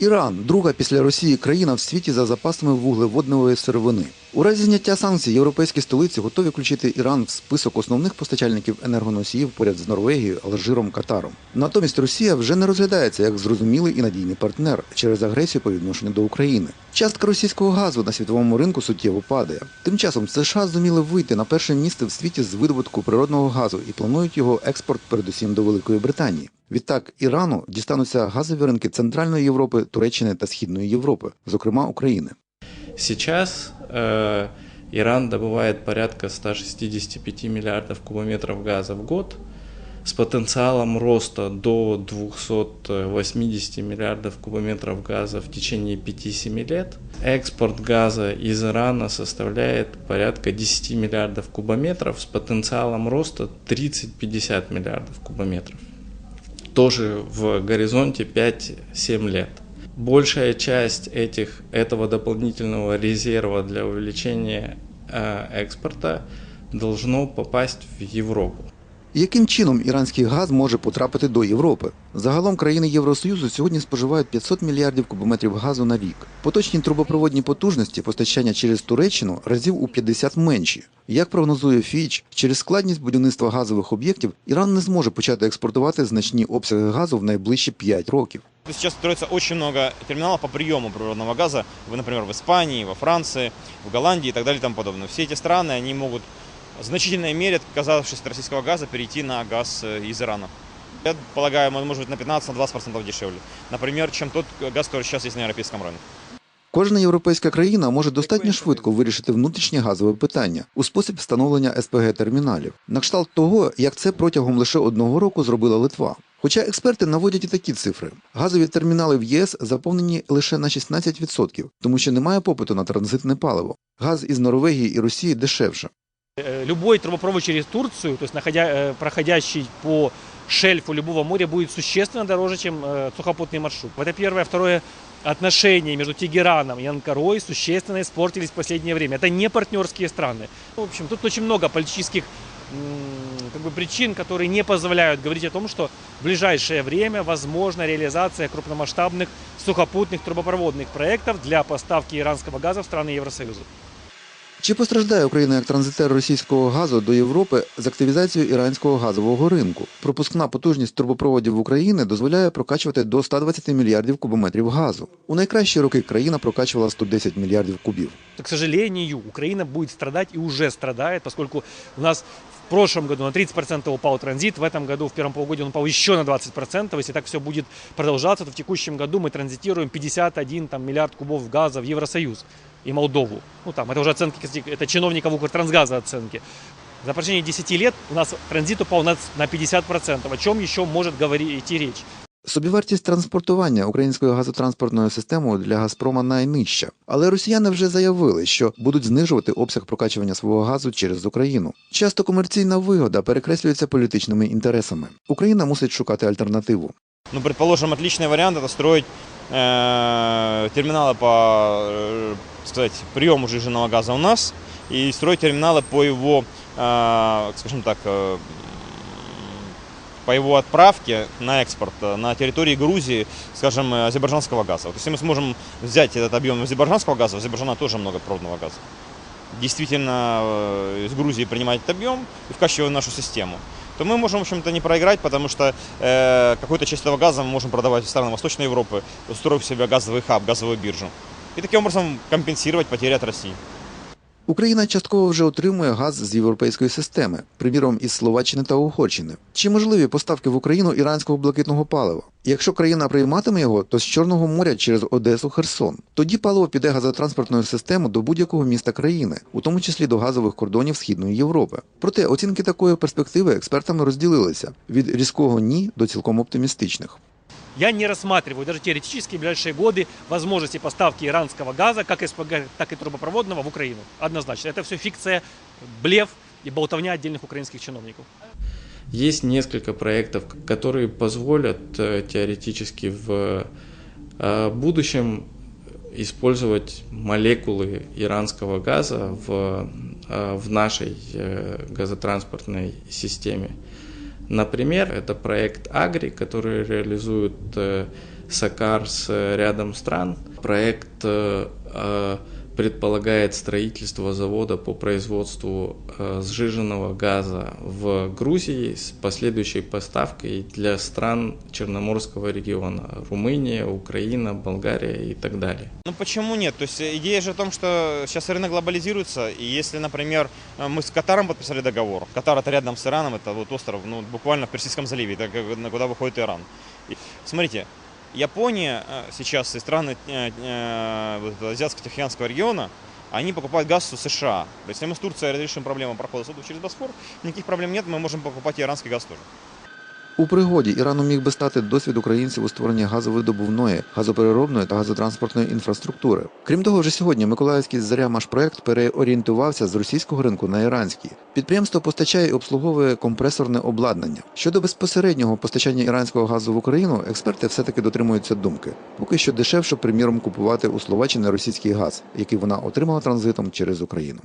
Іран друга після Росії країна в світі за запасами вуглеводневої сировини. У разі зняття санкцій європейські столиці готові включити Іран в список основних постачальників енергоносіїв поряд з Норвегією, Алжиром, Катаром. Натомість Росія вже не розглядається як зрозумілий і надійний партнер через агресію по відношенню до України. Частка російського газу на світовому ринку суттєво падає. Тим часом США зуміли вийти на перше місце в світі з видобутку природного газу і планують його експорт передусім до Великої Британії. Відтак Ірану дістануться газові ринки Центральної Європи, Туреччини та Східної Європи, зокрема України. Сейчас э, Иран добывает порядка 165 миллиардов кубометров газа в год с потенциалом роста до 280 миллиардов кубометров газа в течение 5-7 лет. Экспорт газа из Ирана составляет порядка 10 миллиардов кубометров с потенциалом роста 30-50 миллиардов кубометров. Тоже в горизонте 5-7 лет. Большая часть этих, этого дополнительного резерва для увеличения э, экспорта должно попасть в Европу. Яким чином іранський газ може потрапити до Європи? Загалом країни Євросоюзу сьогодні споживають 500 мільярдів кубометрів газу на рік. Поточні трубопроводні потужності постачання через Туреччину разів у 50 менші. Як прогнозує Фіч, через складність будівництва газових об'єктів Іран не зможе почати експортувати значні обсяги газу в найближчі 5 років. Сейчас строится очень много терминалов по приему природного газа, Вы, например, в Испании, во Франции, в Голландии и так далее и тому подобное. Все эти страны, они могут в значительной мере, отказавшись от российского газа, перейти на газ э, из Ирана. Я полагаю, он может быть на 15-20% дешевле. Например, чем тот газ, который сейчас есть на европейском рынке. Кожна європейська країна може достатньо швидко вирішити внутрішнє газове питання у спосіб встановлення СПГ терміналів, на кшталт того, як це протягом лише одного року зробила Литва. Хоча експерти наводять і такі цифри: газові термінали в єС заповнені лише на 16%, тому що немає попиту на транзитне паливо. Газ із Норвегії і Росії дешевше. Э, Любой трубопровод через Турцию, то есть находя, э, проходящий по шельфу любого моря, будет существенно дороже, чем э, сухопутный маршрут. Это первое. Второе, отношения между Тегераном и Анкарой существенно испортились в последнее время. Это не партнерские страны. В общем, тут очень много политических как бы, причин, которые не позволяют говорить о том, что в ближайшее время возможна реализация крупномасштабных сухопутных трубопроводных проектов для поставки иранского газа в страны Евросоюза. Чи постраждає Україна як транзитер російського газу до Європи з активізацією іранського газового ринку? Пропускна потужність трубопроводів України дозволяє прокачувати до 120 мільярдів кубометрів газу. У найкращі роки країна прокачувала 110 мільярдів кубів. К сожалению, Украина будет страдать и уже страдает, поскольку у нас в прошлом году на 30% упал транзит, в этом году, в первом полугодии он упал еще на 20%. Если так все будет продолжаться, то в текущем году мы транзитируем 51 там, миллиард кубов газа в Евросоюз и Молдову. Ну там, это уже оценки, кстати, это чиновников Укртрансгаза оценки. За прошение 10 лет у нас транзит упал на, на 50%. О чем еще может говорить, идти речь? Собівартість транспортування українською газотранспортною системою для Газпрома найнижча. Але росіяни вже заявили, що будуть знижувати обсяг прокачування свого газу через Україну. Часто комерційна вигода перекреслюється політичними інтересами. Україна мусить шукати альтернативу. Ну, предположим, отличный вариант это строить э, терминалы по э, сказать, приему жиженного газа у нас. И строить терминалы по его, э, скажем так, по его отправке на экспорт на территории Грузии, скажем, азербайджанского газа. Вот если мы сможем взять этот объем азербайджанского газа, у Азербайджана тоже много природного газа, действительно из Грузии принимать этот объем и вкачивать в нашу систему, то мы можем, в общем-то, не проиграть, потому что э, какую-то часть этого газа мы можем продавать в страны Восточной Европы, устроив себе газовый хаб, газовую биржу. И таким образом компенсировать потери от России. Україна частково вже отримує газ з європейської системи, приміром із Словаччини та Угорщини. Чи можливі поставки в Україну іранського блакитного палива? Якщо країна прийматиме його, то з Чорного моря через Одесу Херсон. Тоді паливо піде газотранспортною системою до будь-якого міста країни, у тому числі до газових кордонів Східної Європи. Проте оцінки такої перспективи експертами розділилися від різкого ні до цілком оптимістичних. Я не рассматриваю даже теоретически в ближайшие годы возможности поставки иранского газа, как СПГ, так и трубопроводного в Украину. Однозначно. Это все фикция, блеф и болтовня отдельных украинских чиновников. Есть несколько проектов, которые позволят э, теоретически в э, будущем использовать молекулы иранского газа в, э, в нашей газотранспортной системе. Например, это проект Агри, который реализует Сакар с э, рядом стран. Проект э, э, предполагает строительство завода по производству э, сжиженного газа в Грузии с последующей поставкой для стран Черноморского региона. Румыния, Украина, Болгария и так далее. Ну почему нет? То есть э, идея же в том, что сейчас рынок глобализируется, и если, например, э, мы с Катаром подписали договор, Катар это рядом с Ираном, это вот остров, ну буквально в Персидском заливе, это куда выходит Иран. И смотрите, Япония э, сейчас и страны э, э, Азиатско-Тихоокеанского региона, они покупают газ у США. То есть, если мы с Турцией разрешим проблему прохода судов через Босфор, никаких проблем нет, мы можем покупать иранский газ тоже. У пригоді Ірану міг би стати досвід українців у створенні газовидобувної, газопереробної та газотранспортної інфраструктури. Крім того, вже сьогодні Миколаївський «Заря-Машпроект» переорієнтувався з російського ринку на іранський. Підприємство постачає і обслуговує компресорне обладнання. Щодо безпосереднього постачання іранського газу в Україну, експерти все-таки дотримуються думки. Поки що дешевше, приміром, купувати у Словаччині російський газ, який вона отримала транзитом через Україну.